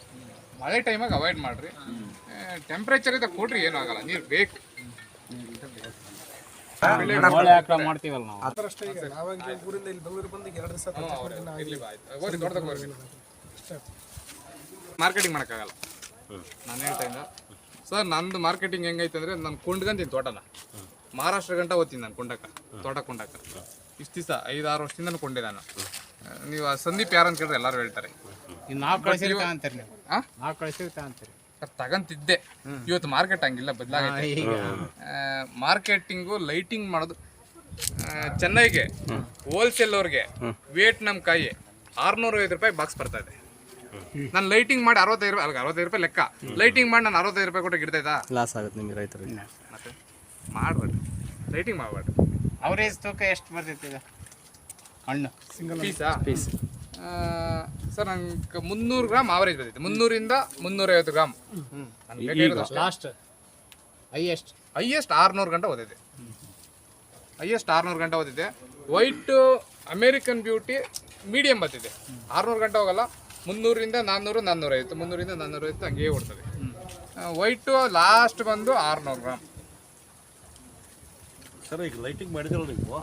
ಮಳೆ ಟೈಮಾಗ ಅವಾಯ್ಡ್ ಮಾಡ್ರಿ. ಟೆಂಪ್ರೇಚರ್ ಇದ್ದಾಗ ಕೊಡ್ರಿ ಏನೂ ಆಗಲ್ಲ. ನೀರು ಬೇಕು. ಮಾಡ್ತೀವಲ್ಲ ನಾವು. ಅಷ್ಟೇ ಈಗ ನಾವಾಗಿ ಊರಿಂದ ಇಲ್ಲಿ ಬೆಂಗಳೂರು ಬಂದು ಈಗ ಎರಡು ದಿವಸ ಇರ್ಲಿ ಬಾ ಆಯ್ತು. ಹೋರಿ ದೊಡ್ಡದಾಗ ಹೋರಿ. ಮಾರ್ಕೆಟಿಂಗ್ ಮಾಡೋಕ್ಕಾಗಲ್ಲ. ನಾನು ಹೇಳ್ತಾ ಇದ್ದ. ಸರ್ ನಂದು ಮಾರ್ಕೆಟಿಂಗ್ ಹೆಂಗೈತೆ ಅಂದ್ರೆ ನಾನು ಕೊಂಡ್ಕಂತೀನಿ ತೋಟನ. ಮಹಾರಾಷ್ಟ್ರ ಗಂಟ ಓದ್ತೀನಿ ನಾನು ಕೊಂಡಕ್ಕ ತೋಟ ಕೊಂಡಕ್ಕ. ಇಷ್ಟು ದಿವಸ ಐದು ಆರು ವರ್ಷದಿಂದ ಕೊಂಡೆ ನಾನು. ನೀವು ಆ ಸಂದೀಪ್ ಯಾರು ಅಂತ ಕೇಳಿದ್ರೆ ಎಲ್ಲರೂ ಹೇಳ್ತಾರೆ. ನಾವು ಕಳಿಸಿರ್ತ ಅಂತೀರಿ ನೀವು. ಆ? ನಾವು ಕಳಿಸಿರ್ತ ಅಂತೀರಿ. ತಗಂತಿದ್ದೆ. ಇವತ್ತು ಮಾರ್ಕೆಟ್ ಹಂಗಿಲ್ಲ ಬದಲಾಗೈತೆ. ಮಾರ್ಕೆಟಿಂಗು ಲೈಟಿಂಗ್ ಮಾಡೋದು. ಚೆನ್ನೈಗೆ ಹೋಲ್ಸೇಲ್ ಅವ್ರಿಗೆ ವಿಯೆಟ್ನಾಂ ಕಾಯಿ ಆರ್ನೂರ ಐವತ್ತು ರೂಪಾಯಿ ಬಾಕ್ಸ್ ಬರ್ತಾ ಇದೆ. ನಾನು ಲೈಟಿಂಗ್ ಮಾಡಿ ಅರವತ್ತೈದು ರೂಪಾಯಿ ಅಲ್ಲ ಅರವತ್ತೈದು ರೂಪಾಯಿ ಲೆಕ್ಕ. ಲೈಟಿಂಗ್ ಮಾಡಿ ನಾನು ಅರವತ್ತೈದು ರೂಪಾಯಿ ಕೊಟ್ಟು ಗಿಡ್ತೈತಾ ಲಾಸ್ ಆಗುತ್ತೆ ನಿಮಗೆ ರೈತರ ಮತ್ತೆ ಮಾಡ್ಬೇಡ್ರಿ ಲೈಟಿಂಗ್ ಮಾಡಬೇಡ್ರಿ ಅವರೇಜ್ ತೂಕ ಎಷ್ಟು ಬರ್ತೈತಿ ಈಗ? ಹಣ್ಣು. ಪೀಸಾ ಪೀಸ್ ಸರ್ ನಂಗೆ ಮುನ್ನೂರು ಗ್ರಾಮ್ ಆವರೇಜ್ ಬಂದಿತ್ತು. ಮುನ್ನೂರಿಂದ ಮುನ್ನೂರೈವತ್ತು ಗ್ರಾಮ್. ಲಾಸ್ಟ್ ಹೈಯೆಸ್ಟ್ ಹೈಯೆಸ್ಟ್ ಆರ್ನೂರು ಗಂಟೆ ಓದಿದೆ ಹೈಯೆಸ್ಟ್ ಆರ್ನೂರು ಗಂಟೆ ಓದಿದೆ ವೈಟ್ ಅಮೇರಿಕನ್ ಬ್ಯೂಟಿ ಮೀಡಿಯಂ ಬರ್ತಿದೆ ಆರುನೂರು ಗಂಟೆ ಹೋಗಲ್ಲ ಮುನ್ನೂರಿಂದ ನಾನ್ನೂರು ನಾನ್ನೂರೈವತ್ತು. ಮುನ್ನೂರಿಂದ ನಾನ್ನೂರೈವತ್ತು ಹಂಗೆ ಓಡ್ತದೆ. ವೈಟು ಲಾಸ್ಟ್ ಬಂದು ಆರ್ನೂರು ಗ್ರಾಮ್. ಸರ್ ಈಗ ಲೈಟಿಂಗ್ ಮಾಡಿದ್ರಲ್ಲ ನೀವು?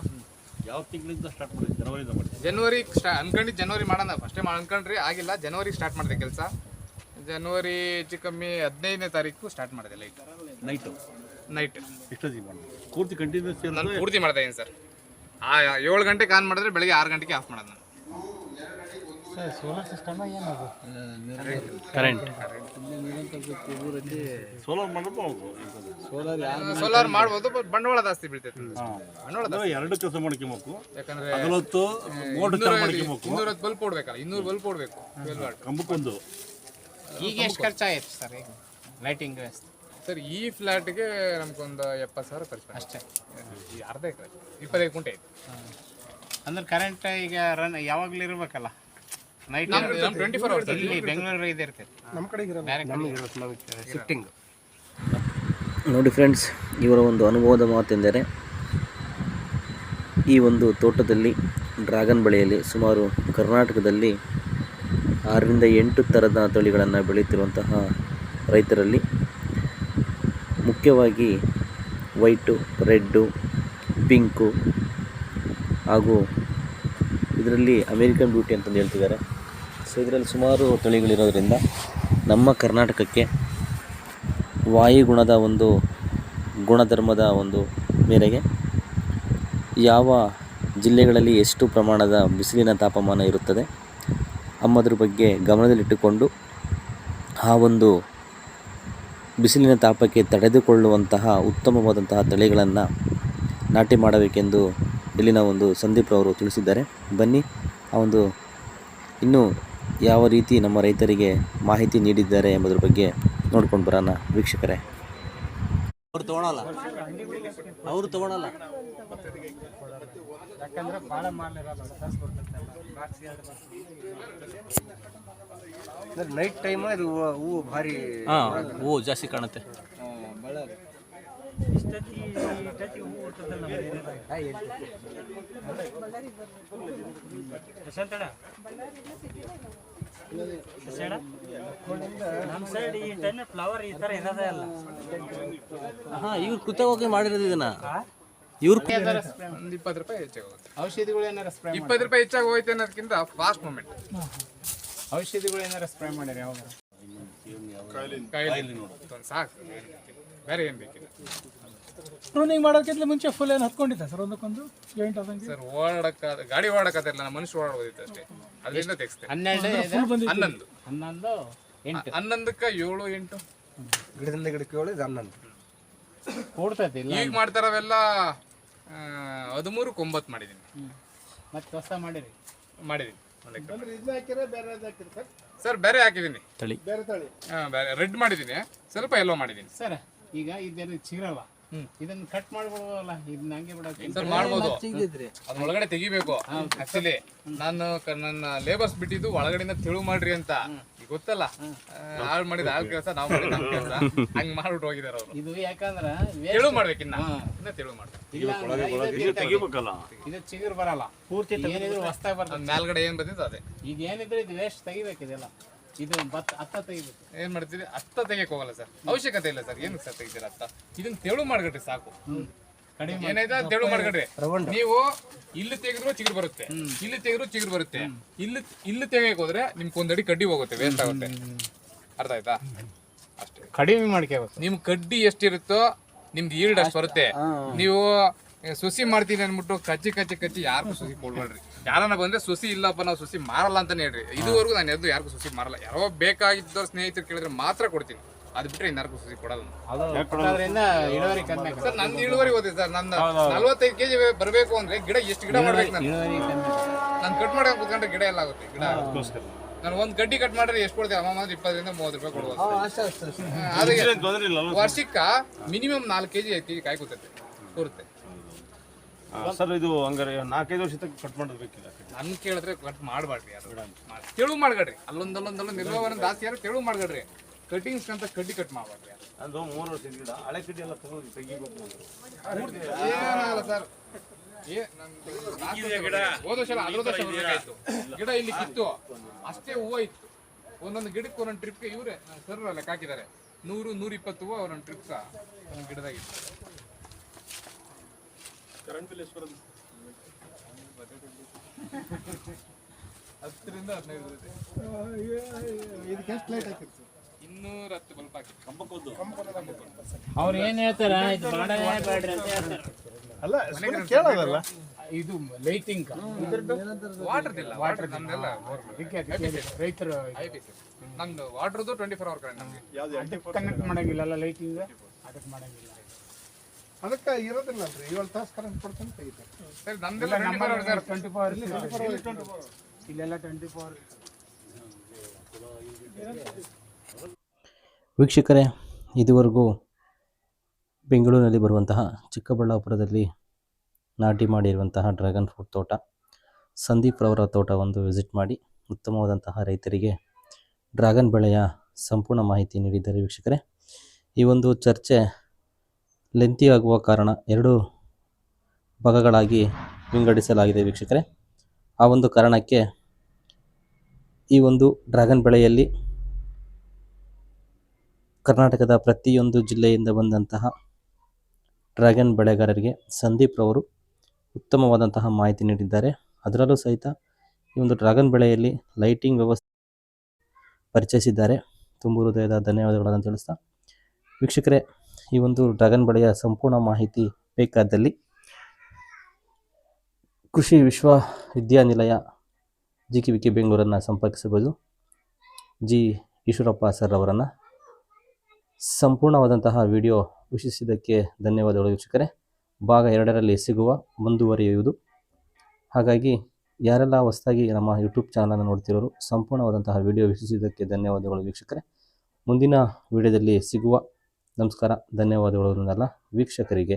ಯಾವ ತಿಂಗಳಿಂದ ಸ್ಟಾರ್ಟ್ ಮಾಡಿದ್ರಿ? ಜನವರಿ ಜನವರಿ ಸ್ಟಾ ಅನ್ಕೊಂಡಿದ್ದು ಜನವರಿ ಮಾಡೋಣ. ಫಸ್ಟೇ ಅನ್ಕೊಂಡ್ರಿ ಆಗಿಲ್ಲ. ಜನವರಿ ಸ್ಟಾರ್ಟ್ ಮಾಡಿದೆ ಕೆಲಸ. ಜನವರಿ ಹೆಚ್ಚು ಕಮ್ಮಿ ಹದಿನೈದನೇ ತಾರೀಕು ಸ್ಟಾರ್ಟ್ ಮಾಡಿದೆ ಲೈಟ್ ನೈಟು ನೈಟ್ ಎಷ್ಟೊತ್ತಿಗೆ ಮಾಡಿ ಪೂರ್ತಿ ಕಂಟಿನ್ಯೂಸ್ ನಾನು ಪೂರ್ತಿ ಮಾಡ್ತಾ ಇದ್ದೀನಿ ಸರ್ ಆ ಏಳು ಗಂಟೆಗೆ ಆನ್ ಮಾಡಿದ್ರೆ ಬೆಳಿಗ್ಗೆ ಆರು ಗಂಟೆಗೆ ಆಫ್ ಮಾಡೋದು ನಾನು. ಸೋಲಾರ್ ಸಿಸ್ಟಮ್ ಏನದು ಕರೆಂಟ್. ಸೋಲಾರ್ ಮಾಡ್ಬೋದು ಸೋಲಾರ್ ಮಾಡ್ಬೋದು ಬಟ್ ಬಂಡವಾಳ ಜಾಸ್ತಿ ಬೀಳ್ತೈತೆ. ಬಂಡವಾಳ ಅಂದ್ರೆ ಎರಡು ಕೆಲಸ ಮಾಡ್ಕೊಬೇಕು. ಯಾಕಂದ್ರೆ ಹಗಲೊತ್ತು ಮೋಟರ್ ಚಾರ್ಜ್ ಮಾಡ್ಕೊಬೇಕು. ಇನ್ನೂರ ಬಲ್ಪ್ ಕೊಡ್ಬೇಕಲ್ಲ ಇನ್ನೂರು ಬಲ್ಪ್ ಕೊಡ್ಬೇಕು ಟ್ವೆಲ್ ವಾಟ್ ಕಂಬಕ್ಕೊಂದು. ಈಗ ಎಷ್ಟು ಖರ್ಚಾಯ್ತು ಸರ್ ಈಗ? ಲೈಟಿಂಗ್ ವ್ಯವಸ್ಥೆ. ಸರ್ ಈ ಫ್ಲಾಟ್ಗೆ ನಮ್ಗೊಂದು ಎಪ್ಪತ್ತು ಸಾವಿರ ಖರ್ಚು ಅಷ್ಟೇ. ಈ ಅರ್ಧ ಎಕರೆ ಇಪ್ಪತ್ತೈದು ಕುಂಟೆ ಐತೆ ಅಂದ್ರೆ ಕರೆಂಟ್ ಈಗ ರನ್ ಯಾವಾಗಲೂ ಇರ್ಬೇಕಲ್ಲ? ನೈಟ್ ನಮ್ ಟ್ವೆಂಟಿ ಫೋರ್ ಅವರ್ಸ್ ಇಲ್ಲಿ ಬೆಂಗಳೂರು ಇದೆ ಇರ್ತೈತೆ. ನಮ್ಮ ಕಡೆಗೆ ಇರೋದು ಬೇರೆ ಕಡೆ ಶಿಫ್ಟಿಂಗ್ ನೋಡಿ ಫ್ರೆಂಡ್ಸ್ ಇವರ ಒಂದು ಅನುಭವದ ಮಾತೆಂದರೆ ಈ ಒಂದು ತೋಟದಲ್ಲಿ ಡ್ರ್ಯಾಗನ್ ಬೆಳೆಯಲ್ಲಿ ಸುಮಾರು ಕರ್ನಾಟಕದಲ್ಲಿ ಆರರಿಂದ ಎಂಟು ಥರದ ತಳಿಗಳನ್ನು ಬೆಳೆಯುತ್ತಿರುವಂತಹ ರೈತರಲ್ಲಿ ಮುಖ್ಯವಾಗಿ ವೈಟು ರೆಡ್ಡು ಪಿಂಕು ಹಾಗೂ ಇದರಲ್ಲಿ ಅಮೇರಿಕನ್ ಬ್ಯೂಟಿ ಅಂತಂದು ಹೇಳ್ತಿದ್ದಾರೆ. ಸೊ ಇದರಲ್ಲಿ ಸುಮಾರು ತಳಿಗಳಿರೋದ್ರಿಂದ ನಮ್ಮ ಕರ್ನಾಟಕಕ್ಕೆ ವಾಯುಗುಣದ ಒಂದು ಗುಣಧರ್ಮದ ಒಂದು ಮೇರೆಗೆ ಯಾವ ಜಿಲ್ಲೆಗಳಲ್ಲಿ ಎಷ್ಟು ಪ್ರಮಾಣದ ಬಿಸಿಲಿನ ತಾಪಮಾನ ಇರುತ್ತದೆ ಅಮ್ಮದ್ರ ಬಗ್ಗೆ ಗಮನದಲ್ಲಿಟ್ಟುಕೊಂಡು ಆ ಒಂದು ಬಿಸಿಲಿನ ತಾಪಕ್ಕೆ ತಡೆದುಕೊಳ್ಳುವಂತಹ ಉತ್ತಮವಾದಂತಹ ತಳಿಗಳನ್ನು ನಾಟಿ ಮಾಡಬೇಕೆಂದು ಇಲ್ಲಿನ ಒಂದು ಸಂದೀಪ್ ಅವರು ತಿಳಿಸಿದ್ದಾರೆ. ಬನ್ನಿ, ಆ ಒಂದು ಇನ್ನೂ ಯಾವ ರೀತಿ ನಮ್ಮ ರೈತರಿಗೆ ಮಾಹಿತಿ ನೀಡಿದ್ದಾರೆ ಎಂಬುದರ ಬಗ್ಗೆ ನೋಡ್ಕೊಂಡು ಬರೋಣ ವೀಕ್ಷಕರೇ. ಅವ್ರು ತೊಗೊಳಲ್ಲ. ಅವ್ರು ತೊಗೊಳಲ್ಲ. ಯಾಕಂದ್ರೆ ಭಾಳ ನೈಟ್ ಟೈಮ್ ಇದು ಹೂವು ಭಾರಿ ಹೂವು ಜಾಸ್ತಿ ಕಾಣುತ್ತೆ. ನಮ್ಮ ಸೈಡ್ ಈ ಟೈಮ್ ಫ್ಲವರ್ ಈ ತರ ಇರೋದೇ ಅಲ್ಲ. ಹಾಂ ಇವ್ರು ಕೃತಕವಾಗಿ ಮಾಡಿರೋದು ಇದನ್ನ. ಇವ್ರು ಒಂದು ಇಪ್ಪತ್ತು ರೂಪಾಯಿ ಹೆಚ್ಚಾಗಿ ಹೋಗುತ್ತೆ. ಔಷಧಿಗಳು ಏನಾರ ಸ್ಪ್ರೇ ಇಪ್ಪತ್ತು ರೂಪಾಯಿ ಹೆಚ್ಚಾಗಿ ಹೋಯ್ತು ಅನ್ನೋದಕ್ಕಿಂತ ಫಾಸ್ಟ್ ಮೂಮೆಂಟ್ ಔಷಧಿಗಳು ಏನಾರ ಸ್ಪ್ರೇ ಮಾಡಿರಿ ಯಾವಾಗ? ಕಾಯಿಲೆ ಸಾಕು. ಬೇರೆ ಏನು ಬೇಕಿಲ್ಲ. ಪ್ರೂನಿಂಗ್ ಮಾಡೋಕ್ಕಿಂತ ಮುಂಚೆ ಫುಲ್ ಏನು ಹತ್ಕೊಂಡಿದ್ದೆ ಸರ್ ಒಂದಕ್ಕೊಂದು ಜಾಯಿಂಟ್ ಆದಂಗೆ? ಸರ್ ಓಡಾಡಕ್ಕ ಗಾಡಿ ಓಡಾಡಕ್ಕತ್ತಿಲ್ಲ ನಮ್ಮ ಮನುಷ್ಯ ಓಡಾಡೋದಿತ್ತು ಅಷ್ಟೇ. ಅದರಿಂದ ತೆಗಿಸ್ತೇವೆ ಹನ್ನೆರಡು ಹನ್ನೊಂದು. ಹನ್ನೊಂದು ಎಂಟು. ಹನ್ನೊಂದಕ್ಕೆ ಏಳು ಎಂಟು? ಗಿಡದಿಂದ ಗಿಡಕ್ಕೆ ಏಳು ಇದು ಹನ್ನೊಂದು. ಕೂಡ್ತೈತಿ ಇಲ್ಲ? ಈಗ ಮಾಡ್ತಾರವೆಲ್ಲ ಹದಿಮೂರಕ್ಕೆ ಒಂಬತ್ತು ಮಾಡಿದ್ದೀನಿ ಮತ್ತೆ ಹೊಸ ಮಾಡಿರಿ? ಮಾಡಿದ್ದೀನಿ ಸರ್ ಸರ್ ಬೇರೆ ಹಾಕಿದ್ದೀನಿ ಬೇರೆ ತಳಿ. ಆ, ಬೇರೆ. ರೆಡ್ ಮಾಡಿದ್ದೀನಿ ಸ್ವಲ್ಪ ಎಲ್ಲೋ ಮಾಡಿದ್ದೀನಿ ಸರ್ ಈಗ ಇದೇನು ಚಿಗರಲ್ಲ ಇದನ್ನ ಕಟ್ ಮಾಡ್ಬಿಡ್ಬೋದಲ್ಲ ಇದನ್ನ ಹಂಗೆ ಬಿಡಕ್ಕೆ. ಸರ್ ಮಾಡ್ಬೋದು. ಒಳಗಡೆ ತೆಗಿಬೇಕು. ಆಕ್ಚುಲಿ ನಾನು ಕ- ನನ್ನ ಲೇಬರ್ಸ್ ಬಿಟ್ಟಿದ್ದು ಒಳಗಡೆಯಿಂದ ತಿಳು ಮಾಡ್ರಿ ಅಂತ. ಈಗ ಗೊತ್ತಲ್ಲ? ಹಾಳು ಮಾಡಿದ ಹಾಳು ಕೆಲಸ ನಾವು ಮಾಡಿದ ಕೆಲಸ. ಹಂಗ್ ಮಾಡ್ಬಿಟ್ಟು ಹೋಗಿದಾರೆ ಅವರು. ಇದು ಯಾಕಂದ್ರ ತಿಳು ಮಾಡ್ಬೇಕು ಇನ್ನ. ತಿಳು ಮಾಡ್ಬೇಕು. ಇಲ್ಲ ಅಂದ್ರೆ ಇದೇ ಚಿಗುರು ಬರಲ್ಲ. ಪೂರ್ತಿ ಏನಿದ್ರು ಹೊಸ್ದಾಗಿ ಬರ್ತದೆ. ಅದ್ ಮೇಲ್ಗಡೆ ಏನ್ ಬಂದಿತ್ತು ಅದೇ. ಈಗ ಏನಿದ್ರು ಇದು ವೇಸ್ಟ್ ತೆಗಿಬೇಕು ಇದೆಲ್ಲ. ಇದು ಭತ್ತ ಹತ್ತ ತೆಗಿಬೇಕು. ಏನ್ ಮಾಡ್ತೀರಿ? ಅತ್ತ ತೆಗಿಯಕ್ ಹೋಗಲ್ಲ ಸರ್. ಅವಶ್ಯಕತೆ ಇಲ್ಲ ಸರ್. ಏನಕ್ಕೆ ಸರ್ ತೆಗಿತೀರ ಅತ್ತ ಇದನ್ನ ತೆಳು ಮಾಡ್ಕೊಡ್ರಿ ಸಾಕು. ಕಡಿಮೆ ಏನಾಯ್ತಾ? ತೆಳು ಮಾಡ್ಕೊಡ್ರಿ ನೀವು ಇಲ್ಲಿ ತೆಗೆದ್ರು ಚಿಗುರು ಬರುತ್ತೆ. ಇಲ್ಲಿ ತೆಗೆದ್ರು ಚಿಗುರು ಬರುತ್ತೆ. ಇಲ್ಲಿ ಇಲ್ಲಿ ತೆಗಿಯಕ್ ಹೋದ್ರೆ ನಿಮ್ಗೆ ಒಂದಡಿ ಕಡ್ಡಿ ಹೋಗುತ್ತೆ ವೇಸ್ಟ್ ಆಗುತ್ತೆ. ಅರ್ಥ ಆಯ್ತಾ? ಅಷ್ಟೇ. ಕಡಿಮೆ ಮಾಡ್ಕೋಬೇಕು ನಿಮ್ ಕಡ್ಡಿ ಎಷ್ಟಿರುತ್ತೋ ನಿಮ್ದು ಈಲ್ಡ್ ಅಷ್ಟು ಬರುತ್ತೆ. ನೀವು ಸುಸಿ ಮಾಡ್ತೀನಿ ಅಂದ್ಬಿಟ್ಟು ಕಚ್ಚಿ ಕಚ್ಚಿ ಕಚ್ಚಿ ಯಾರು ಸುಸಿ ಕೊಡ್ಬೇಡ್ರಿ. ಯಾರನ್ನ ಬಂದ್ರೆ ಸುಸಿ ಇಲ್ಲಪ್ಪ ನಾವು ಸುಸಿ ಮಾರಲ್ಲ ಅಂತಾನೆ ಹೇಳ್ರಿ. ಇದುವರೆಗೂ ನಾನು ಎದ್ದು ಯಾರಿಗೂ ಸುಸಿ ಮಾರಲ್ಲ. ಯಾರೋ ಬೇಕಾಗಿದ್ದ ಸ್ನೇಹಿತರು ಕೇಳಿದ್ರೆ ಮಾತ್ರ ಕೊಡ್ತೀನಿ. ಅದ್ ಬಿಟ್ರೆ ಇನ್ಯಾರಿಗೂ ಸುಸಿ ಕೊಡಲ್ಲ. ಸರ್ ನನ್ನ ಇಳುವರಿ ಓದಿ ಸರ್. ನನ್ನ ನಲ್ವತ್ತೈದು ಕೆಜಿ ಬರಬೇಕು ಅಂದ್ರೆ ಗಿಡ ಎಷ್ಟು ಗಿಡ ಮಾಡ್ಬೇಕು ನಾನು. ನಾನು ಕಟ್ ಮಾಡ್ಕೊಂಡು ಕುತ್ಕೊಂಡ್ರೆ ಗಿಡ ಎಲ್ಲ ಆಗುತ್ತೆ ಗಿಡ. ನಾನು ಒಂದ್ ಗಡ್ಡಿ ಕಟ್ ಮಾಡಿದ್ರೆ ಎಷ್ಟು ಕೊಡ್ತೀವಿ ಅಮ್ಮ ಅಂದ್ರೆ ಇಪ್ಪತ್ತರಿಂದ ಮೂವತ್ತು ರೂಪಾಯಿ ಕೊಡ್ಬೋದು ಅಲ್ವಾ ವರ್ಷಕ್ಕ ಮಿನಿಮಮ್ ನಾಲ್ಕು ಕೆಜಿ ಐದು ಕೆಜಿ ಕಾಯಿ ಕೂತೈತೆ ಕೂರುತ್ತೆ. ಸರ್ ಇದು ಹಂಗಾರೆ ನಾಲ್ಕೈದು ವರ್ಷ ತನಕ ಕಟ್ ಮಾಡೋದು ಬೇಕಿಲ್ಲ ನನ್ ಕೇಳಿದ್ರೆ ಕಟ್ ಮಾಡಬೇಡ್ರಿ ಅದು. ತೆಳು ಮಾಡ್ಬೇಡ್ರಿ ಅಲ್ಲೊಂದ್ ಅಲ್ಲೊಂದ್ ಅಲ್ಲೊಂದ್ ಜಾಸ್ತಿ ಯಾರು ತೆಳು ಮಾಡ್ಬೇಡ್ರಿ ಕಟಿಂಗ್ಸ್ ಅಂತ ಕಡ್ಡಿ ಕಟ್ ಮಾಡ್ಬೇಡ್ರಿ ಅದು. ಮೂರು ವರ್ಷದ ಗಿಡ ಹಳೆ ಕಡ್ಡಿ ಎಲ್ಲ ತಗೊಂಡು ತೆಗಿಬೇಕು ಏನಾಗಲ್ಲ ಸರ್. ಏ last ವರ್ಷ ಹೋದ ವರ್ಷ ಅಲ್ಲ, ವರ್ಷ. ಗಿಡ ಇಲ್ಲಿ ಕಿತ್ತು. ಅಷ್ಟೇ ಹೂವ ಇತ್ತು. ಒಂದೊಂದು ಗಿಡಕ್ಕೆ ಒಂದೊಂದು ಟ್ರಿಪ್ಗೆ ಇವ್ರೆ ಸರ್ ಲೆಕ್ಕ ಹಾಕಿದ್ದಾರೆ. ನೂರು ನೂರ ಇಪ್ಪತ್ತು ಹೂವ ಒಂದೊಂದು ಟ್ರಿಪ್ಸ ಒಂದೊಂದು ಗಿಡದಾಗಿತ್ತು ಹತ್ತರಿಂದ ಹದಿನೈದು ಬರುತ್ತೆ ಇದಕ್ಕೆ ಎಷ್ಟು ಲೈಟ್ ಹಾಕಿತ್ತು ಸರ್ ಇನ್ನೂರ ಹತ್ತು ಬಲ್ಪ್ ಹಾಕಿ. ಅವ್ರು ಏನ್ ಹೇಳ್ತಾರ? ಇದು ಮಾಡೇ ಬೇಡ್ರಿ ಅಂತ ಹೇಳ್ತಾರೆ. ಅಲ್ಲ ಸುಮ್ನೆ ಕೇಳೋದಲ್ಲ. ಇದು ಲೈಟಿಂಗ್ ವಾಟರ್ ಇಲ್ಲ ವಾಟರ್ ನಮ್ದೆಲ್ಲ ರೈತರು ನಮ್ದು ವಾಟರ್ದು ಟ್ವೆಂಟಿ ಫೋರ್ ಅವರ್ ಕರೆಂಟ್ ನಮಗೆ. ಕನೆಕ್ಟ್ ಮಾಡಂಗಿಲ್ಲ ಲೈಟಿಂಗ್ ಅದಕ್ಕೆ ಮಾಡಂಗಿಲ್ಲ. ಅದಕ್ಕೆ ಇರೋದಿಲ್ಲ ಅಲ್ರಿ ಏಳು ತಾಸು ಕರೆಂಟ್ ಕೊಡ್ತಾನೆ ತೆಗಿತಾರೆ. ಸರ್ ನಮ್ದೆಲ್ಲ twenty four hour sir twenty four ಇಲ್ಲೆಲ್ಲ ಟ್ವೆಂಟಿ ಫೋರ್ ವೀಕ್ಷಕರೇ ಇದುವರೆಗೂ ಬೆಂಗಳೂರಿನಲ್ಲಿ ಬರುವಂತಹ ಚಿಕ್ಕಬಳ್ಳಾಪುರದಲ್ಲಿ ನಾಟಿ ಮಾಡಿರುವಂತಹ ಡ್ರ್ಯಾಗನ್ ಫ್ರೂಟ್ ತೋಟ ಸಂದೀಪ್ ರವರ ತೋಟ ಒಂದು ವಿಸಿಟ್ ಮಾಡಿ ಉತ್ತಮವಾದಂತಹ ರೈತರಿಗೆ ಡ್ರ್ಯಾಗನ್ ಬೆಳೆಯ ಸಂಪೂರ್ಣ ಮಾಹಿತಿ ನೀಡಿದ್ದಾರೆ ವೀಕ್ಷಕರೇ. ಈ ಒಂದು ಚರ್ಚೆ ಲೆಂತಿ ಆಗುವ ಕಾರಣ ಎರಡು ಭಾಗಗಳಾಗಿ ವಿಂಗಡಿಸಲಾಗಿದೆ ವೀಕ್ಷಕರೇ. ಆ ಒಂದು ಕಾರಣಕ್ಕೆ ಈ ಒಂದು ಡ್ರ್ಯಾಗನ್ ಬೆಳೆಯಲ್ಲಿ ಕರ್ನಾಟಕದ ಪ್ರತಿಯೊಂದು ಜಿಲ್ಲೆಯಿಂದ ಬಂದಂತಹ ಡ್ರ್ಯಾಗನ್ ಬೆಳೆಗಾರರಿಗೆ ಸಂದೀಪ್ ರವರು ಉತ್ತಮವಾದಂತಹ ಮಾಹಿತಿ ನೀಡಿದ್ದಾರೆ. ಅದರಲ್ಲೂ ಸಹಿತ ಈ ಒಂದು ಡ್ರ್ಯಾಗನ್ ಬೆಳೆಯಲ್ಲಿ ಲೈಟಿಂಗ್ ವ್ಯವಸ್ಥೆ ಪರಿಚಯಿಸಿದ್ದಾರೆ. ತುಂಬ ಹೃದಯದ ಧನ್ಯವಾದಗಳನ್ನು ತಿಳಿಸ್ತಾ. ವೀಕ್ಷಕರೇ ಈ ಒಂದು ಡ್ರಾಗನ್ ಬಳೆಯ ಸಂಪೂರ್ಣ ಮಾಹಿತಿ ಬೇಕಾದಲ್ಲಿ ಕೃಷಿ ವಿಶ್ವವಿದ್ಯಾನಿಲಯ ಜಿ ಕೆ ವಿ ಕೆ ಬೆಂಗಳೂರನ್ನು ಸಂಪರ್ಕಿಸಬಹುದು. ಜಿ ಈಶ್ವರಪ್ಪ ಸರ್ ಅವರನ್ನು ಸಂಪೂರ್ಣವಾದಂತಹ ವಿಡಿಯೋ ವೀಕ್ಷಿಸಿದ್ದಕ್ಕೆ ಧನ್ಯವಾದಗಳು ವೀಕ್ಷಕರೇ. ಭಾಗ ಎರಡರಲ್ಲಿ ಸಿಗುವ ಮುಂದುವರಿಯುವುದು. ಹಾಗಾಗಿ ಯಾರೆಲ್ಲ ಹೊಸದಾಗಿ ನಮ್ಮ ಯೂಟ್ಯೂಬ್ ಚಾನಲನ್ನು ನೋಡ್ತಿರೋರು, ಸಂಪೂರ್ಣವಾದಂತಹ ವಿಡಿಯೋ ವೀಕ್ಷಿಸಿದ್ದಕ್ಕೆ ಧನ್ಯವಾದಗಳು ವೀಕ್ಷಕರೇ. ಮುಂದಿನ ವಿಡಿಯೋದಲ್ಲಿ ಸಿಗುವ ನಮಸ್ಕಾರ ಧನ್ಯವಾದಗಳು ವೀಕ್ಷಕರಿಗೆ